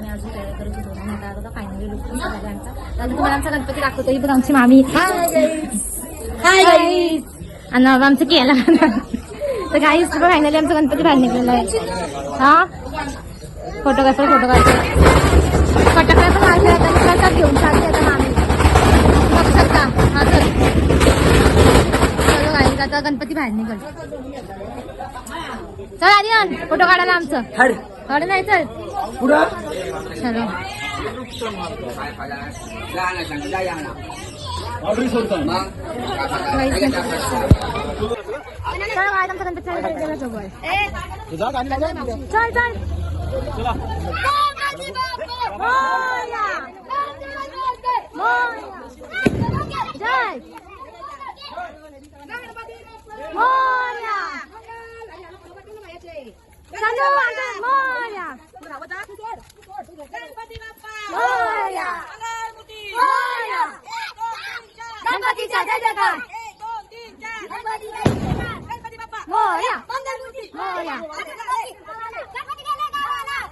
आम्ही अजून तयारी करत होतो आणि आता बघा फायनली लुक पण झाला आमचा. तर आता तुम्हाला आमचा गणपती दाखवतो ही बघ आमची मामी. हाय आणि आमचं केला. तर काही फायनली आमचा गणपती बाहेर निघलेला आहे. हा? फोटोग्राफर फोटो काढतो फटाकडे पण लागले आता निघालतात घेऊन चालते आता मामी. बघू शकता. हा चल. चलो गाईज आता गणपती बाहेर निघल. चल आर्यन फोटो काढायला आमचं. काढ नाही चल. पुढं चल चल चला मोरया! मोरया! जय मोरया! चलो आता मोरया! मोरया! मोरया! गणपतीचा जय जयकार मोरया! मोरया!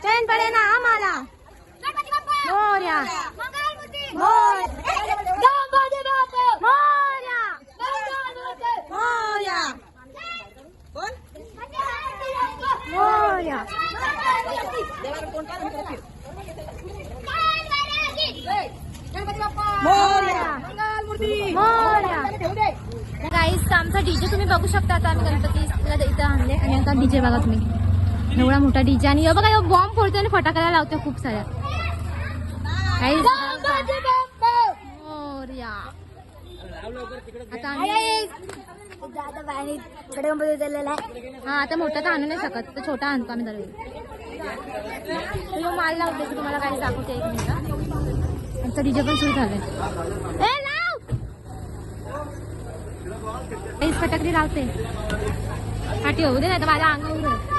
चैन पडे ना आम्हाला मोरया मोरया मोरया मोरया मोरया मोरया गाईस आमचा डीजे तुम्ही बघू शकता आता आम्ही गणपतीला इथं आणले. आणि आता डीजे बघा तुम्ही. एवढा मोठा डीजे. आणि बघा बॉम्ब फोडतोय आणि फटाक्याला लावतोय खूप साऱ्या. मोरया आता आम्ही हा आता मोठा तर आणू नाही शकत. तर छोटा आणतो आम्ही दरवेळी. माल लावते तुम्हाला काही दाखवते एक मिनिट. आमचा डीजे पण सुरू झालाय. काहीच फटाकडी लावते फाटी होऊ दे नाही तर माझ्या अंगावर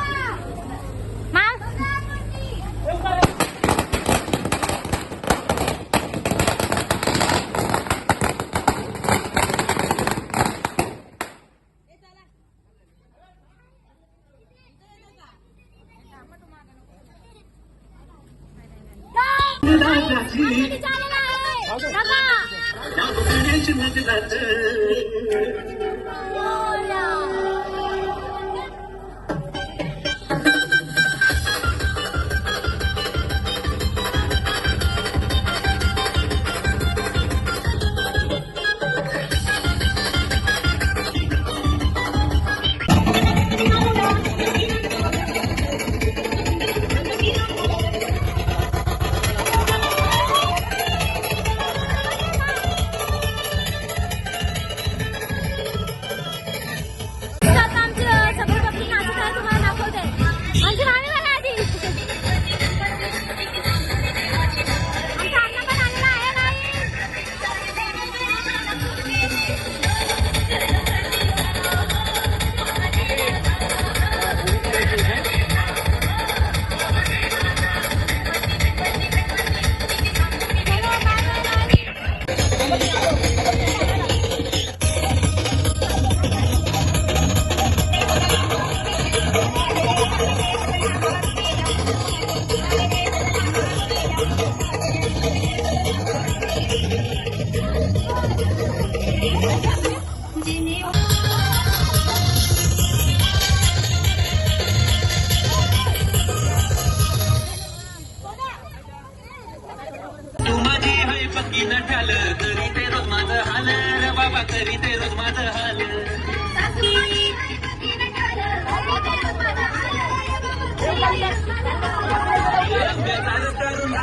हाय पक्की न ठाल तरी ते रोज माझं हाल. रे बाबा तरी ते रोज माझं हाल.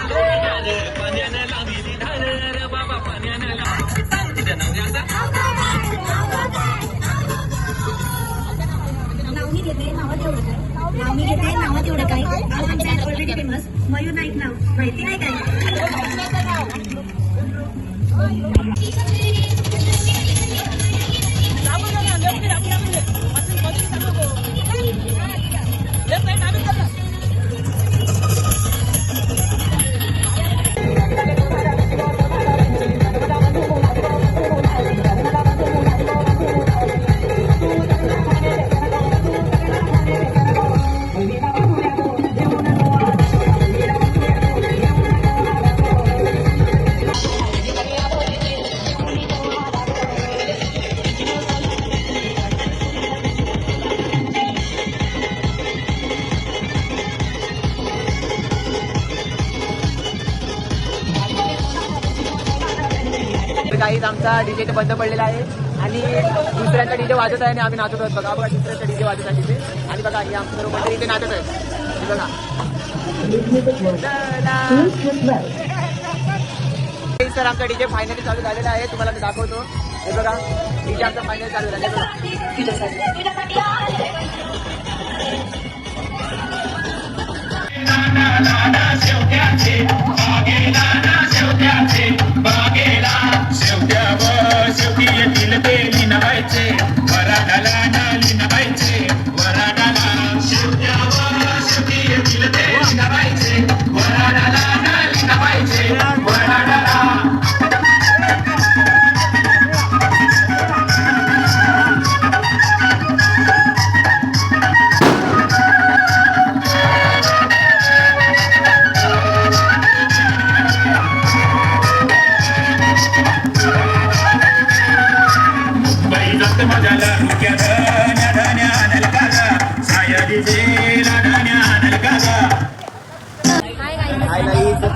पाण्यानं लावली धार रे बाबा पाण्यानं लावली तुझ्या नवऱ्याचा नावनी घेते नावात एवढं काय? नावनी घेते ऑलरेडी फेमस मयूर नाईक नाव. माहिती नाही काय? 哎呦，我的个。गाईज आमचा डीजे बंद पडलेला आहे. आणि दुसऱ्यांचा डीजे वाजत आहे आणि आम्ही नाचत आहोत. बघा बघा दुसऱ्यांचा डीजे वाजत आहे तिथे. आणि बघा हे आमचं इथे नाचत आहे बघा. सर आमचा डीजे फायनली चालू झालेला आहे. तुम्हाला मी दाखवतो. हे बघा. डीजे आमचा फायनल चालू झाला आहे. बघा.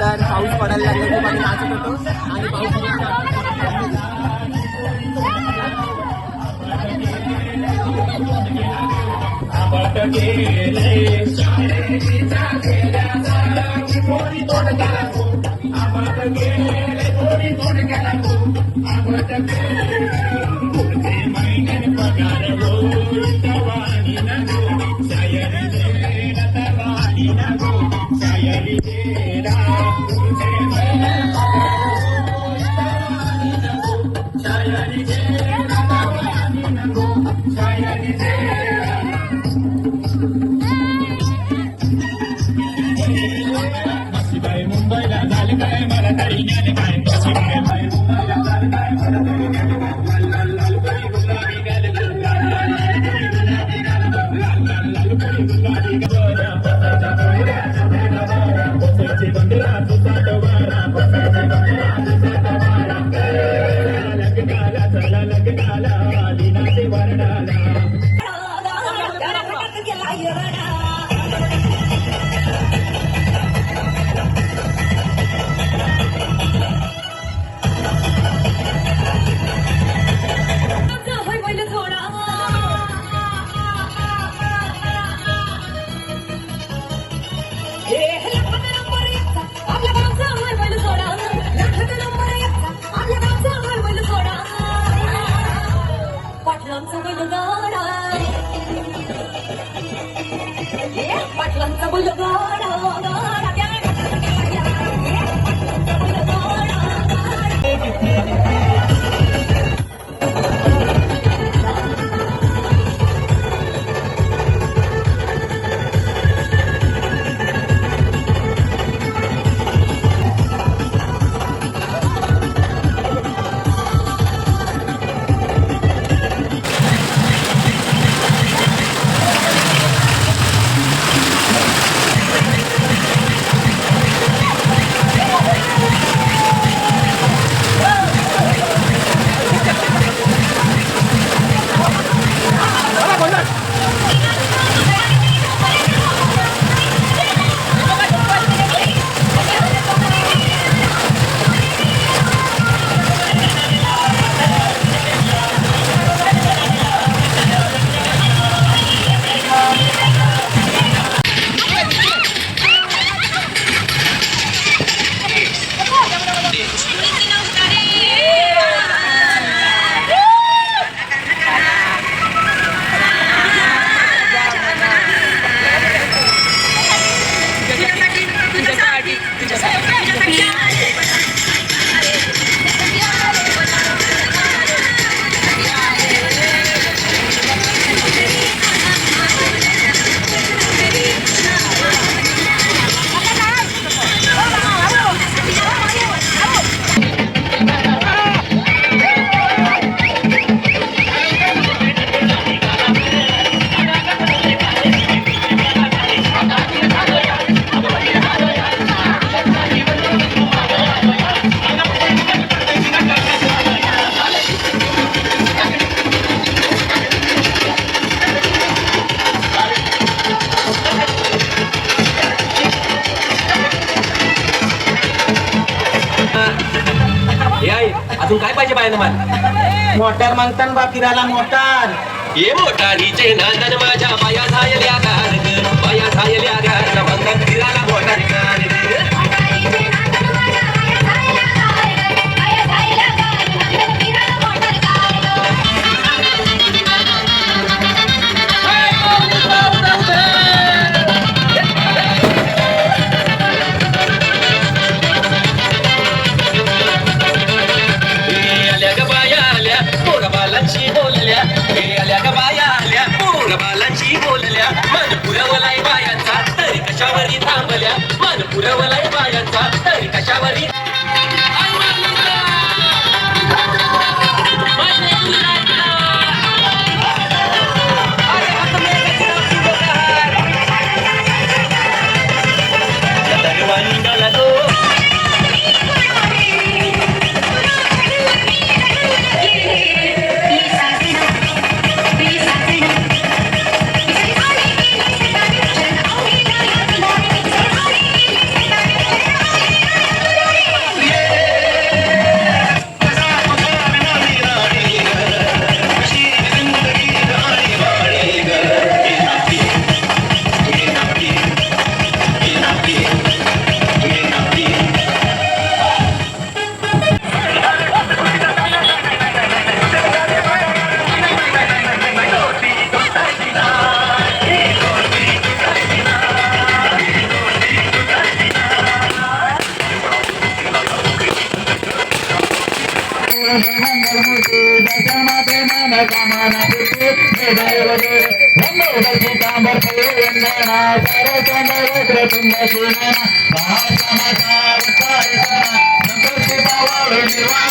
तर पाऊस पडायला लागला खूप आम्ही नाचत होतो आणि पाऊस आंबट गेले Yeah. पाटलांचा अजून मोटार बा फिरायला मोटार. ये मोटारीचे नांदन माझ्या बाया झायल्या गार ग बाया झायल्या गार बंधन फिरायला मोटारी गार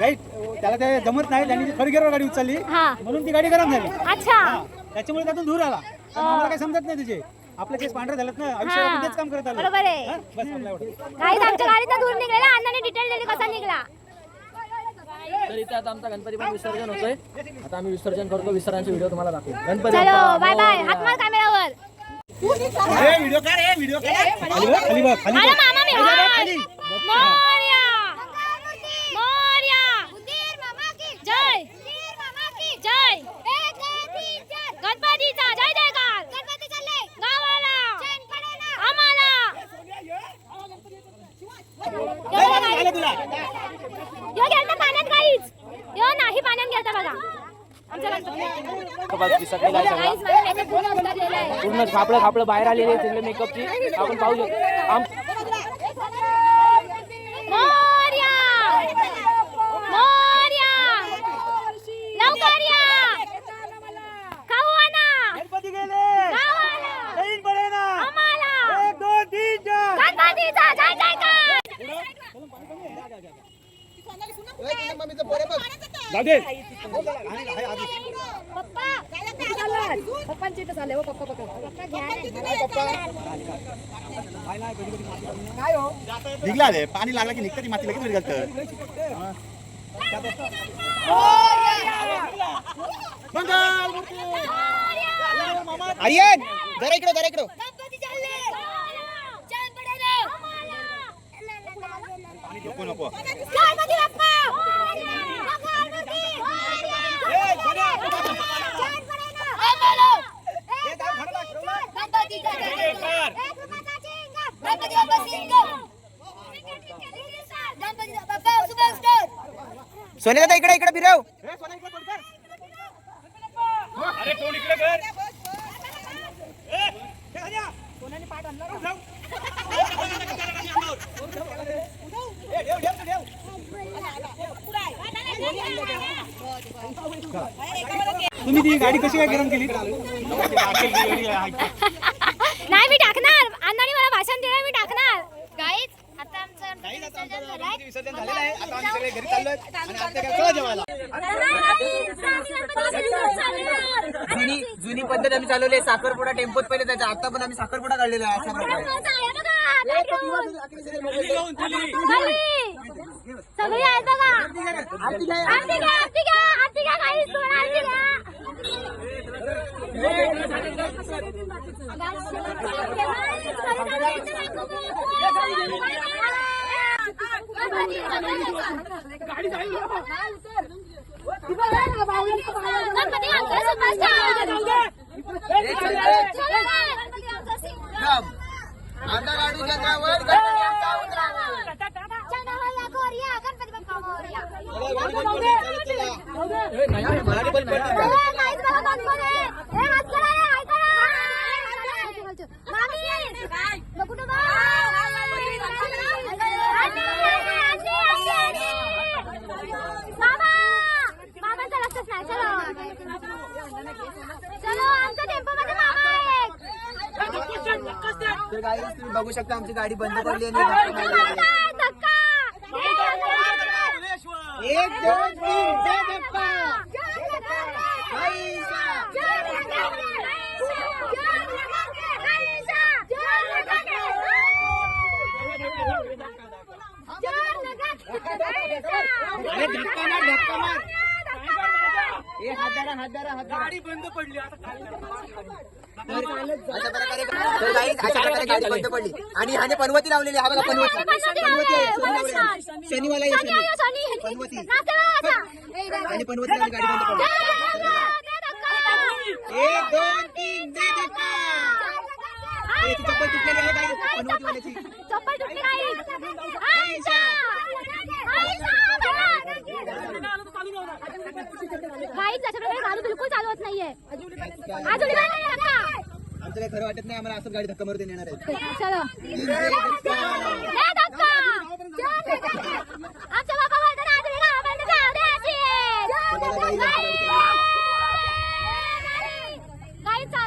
बघ, त्याला ते जमत नाही त्यांनी खरी गेरवर गाडी उचलली. हा. म्हणून ती गाडी गरम झाली. अच्छा. त्याच्यामुळे त्यातून धूर आला. पण आम्हाला काही समजत नाही तुझे आपले केस पांढरे झालेत ना. आयुष्यात आपण तेच काम करत आलो. बरोबर आहे. हा? बस आपल्या एवढं. काही आमच्या गाडीचा दूर निघाला अण्णाने डिटेल दिली कसा निघला. तर इथे आता आमचा गणपती पण विसर्जन होतोय. आता आम्ही विसर्जन करतो विसर्जनचे व्हिडिओ तुम्हाला दाखवू गणपती चलो बाय बाय हात मार कॅमेरावर ए, व्हिडिओ काढ ए, व्हिडिओ काढ. खाली बघ खाली बघ अरे. मामा मी हाय. मोरया. आलं तुला? यो गेलता पाण्यात काहीच. यो नाही पाण्यात गेलता बघा. आमच्या गणपती माझा makeup पूर्ण उतरलेला आहे पूर्ण खापलं खापलं बाहेर आलेले सगळे मेकअपची आपण पाहू शकतो आम मोरया मोरया लवकर या खाऊ आणा गणपती गेले गावाला येईन पडे ना आम्हाला एक दोन तीन चार गणपतीचा जय जयकार जाऊ दे निघला रे पाणी लागलं की निघतं ती माती लगेच निघतं आर्यन! जरा इकडं जरा इकडं. गणपती नको नको. गणपती बाप्पा छान पडायला आम्हाला गणपतीचा जय जयकार. गणपती बाप्पा सिंगम गणपती सुपरस्टार सोन्याला इकडे इकडे फिरव अरे कोण इकडे कर. सोन्याने पाठ आणला तुम्ही ती गाडी कशी काय गरम केली नाही मी टाकणार अण्णांनी मला भाषण दिलं मी टाकणार गाईच आता आमचं नाही, आता आमचं गणपती विसर्जन झालेलं आहे आता आम्ही सगळे घरी चाललोय आणि आता काय चला जेवायला जुनी जुनी पद्धत आम्ही चालवली आहे साखरपुडा टेम्पोत पहिले जायचं आता पण आम्ही साखरपुडा काढलेला आहे अशा प्रकारे आता गाडू चंद्रावर गणपती आमचा उतरावर. चंद्रभागा गोरिया, गणपती बाप्पा मोरया. मराठी बोल मराठी बोल. ए, नाहीच बघा गणपती. ए, हात करा रे, हात करा. मामी, बघू ना बा. आजी, आजी, आजी, आजी. मामा, मामाचं लक्षच नाही. चलो. चलो, आमच्या टेम्पोमध्ये मामा आहे. तर गाडी तुम्ही बघू शकता आमची गाडी बंद पडली आणि. एक दोन तीन धक्का मार धक्का मार ए, हात धरा, हात धरा, हात धरा. गाडी बंद पडली अशा प्रकारे तर गाडी अशा प्रकारे गाडी बंद पडली. आणि ह्याने पनवती लावलेली आहे. हा बघा पनवती. पनवती. शनिवाला पनवती आणि पनवती गाडी बंद पडली. एक दोन तीन चप्पल तुटलेली आहे गाडी पनवतीवाल्याची चप्पल तुटली! काहीच त्याच्याकडे गाडी बिलकुल चालू होत नाहीये. अजून. आमचं काही खरं वाटत नाही आम्हाला असंच गाडी धक्का. मारून देणार चलो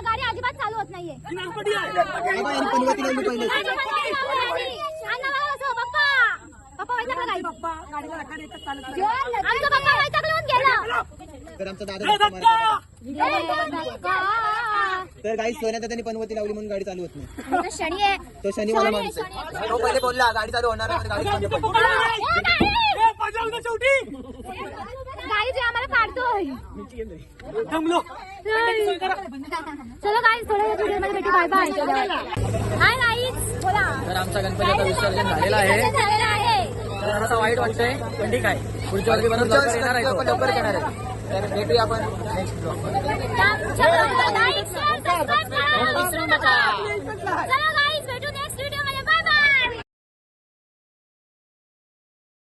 गाडी अजिबात चालू होत नाहीये बाबा, यांनी पनवती लावली पहिले गाडी बंद केली बाबांनी. अण्णा बाबा बसव, पप्पा पप्पा वैतागला गाडी आमचा पप्पा वैतागलून गेला. तर आमचा दादा धक्का! मारत होता. ए, धक्का. तर गाडी सोन्यात त्यांनी पनवती लावली म्हणून गाडी चालू होत नाही. तो शनी आहे. तो शनिवार माणूस आहे. तो पहिले बोलला गाडी चालू होणार नाही, गाडी बंद पडली ए, गाडी! गाडी! जे आम्हाला काढतोय चलो गाईज थोड्या व्हिडिओमध्ये भेटू. बाय बाय हाय गाईज बोला तर आमचा गणपतीचं विसर्जन झालेलं आहे. झालेलं आहे. तर असं वाईट वाटतंय पण ठीक आहे पुढच्या वर्षी परत येणार आहे तो. लवकर येणार आहे तर भेटूया आपण नेक्स्ट ब्लॉग चलो